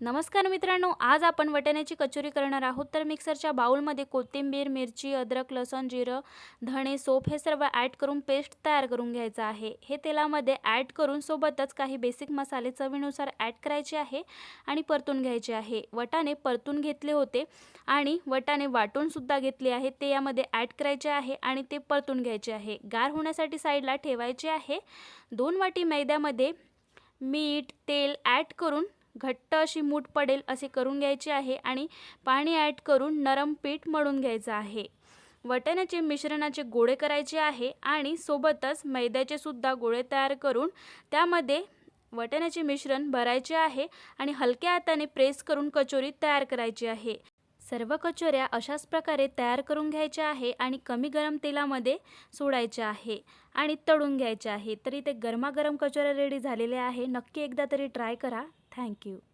नमस्कार मित्रांनो आज आपण वटाण्याची कचोरी करणार आहोत. तर मिक्सरच्या बाउलमध्ये कोथिंबीर मिरची अद्रक लसूण जिरं धणे सोप हे सर्व ॲड करून पेस्ट तयार करून घ्यायचं आहे. हे तेलामध्ये ॲड करून सोबतच काही बेसिक मसाले चवीनुसार ॲड करायचे आहे आणि परतून घ्यायचे आहे. वटाणे परतून घेतले होते आणि वटाणे वाटूनसुद्धा घेतले आहे. ते यामध्ये ॲड करायचे आहे आणि ते परतून घ्यायचे आहे. गार होण्यासाठी साईडला ठेवायचे आहे. दोन वाटी मैद्यामध्ये मीठ तेल ॲड करून घट्ट अशी मूठ पडेल असे करून घ्यायचे आहे आणि पाणी ॲड करून नरम पीठ मळून घ्यायचं आहे. वटाण्याचे मिश्रणाचे गोळे करायचे आहे आणि सोबतच मैद्याचे सुद्धा गोळे तयार करून त्यामध्ये वटाण्याचे मिश्रण भरायचे आहे आणि हलक्या हाताने प्रेस करून कचोरी तयार करायची आहे. सर्व कचोऱ्या अशाच प्रकारे तयार करून घ्यायच्या आहे आणि कमी गरम तेलामध्ये सोडायच्या आहे आणि तळून घ्यायच्या आहे. तर इथे गरमागरम कचोऱ्या रेडी झालेल्या आहे. नक्की एकदा तरी ट्राय करा. Thank you.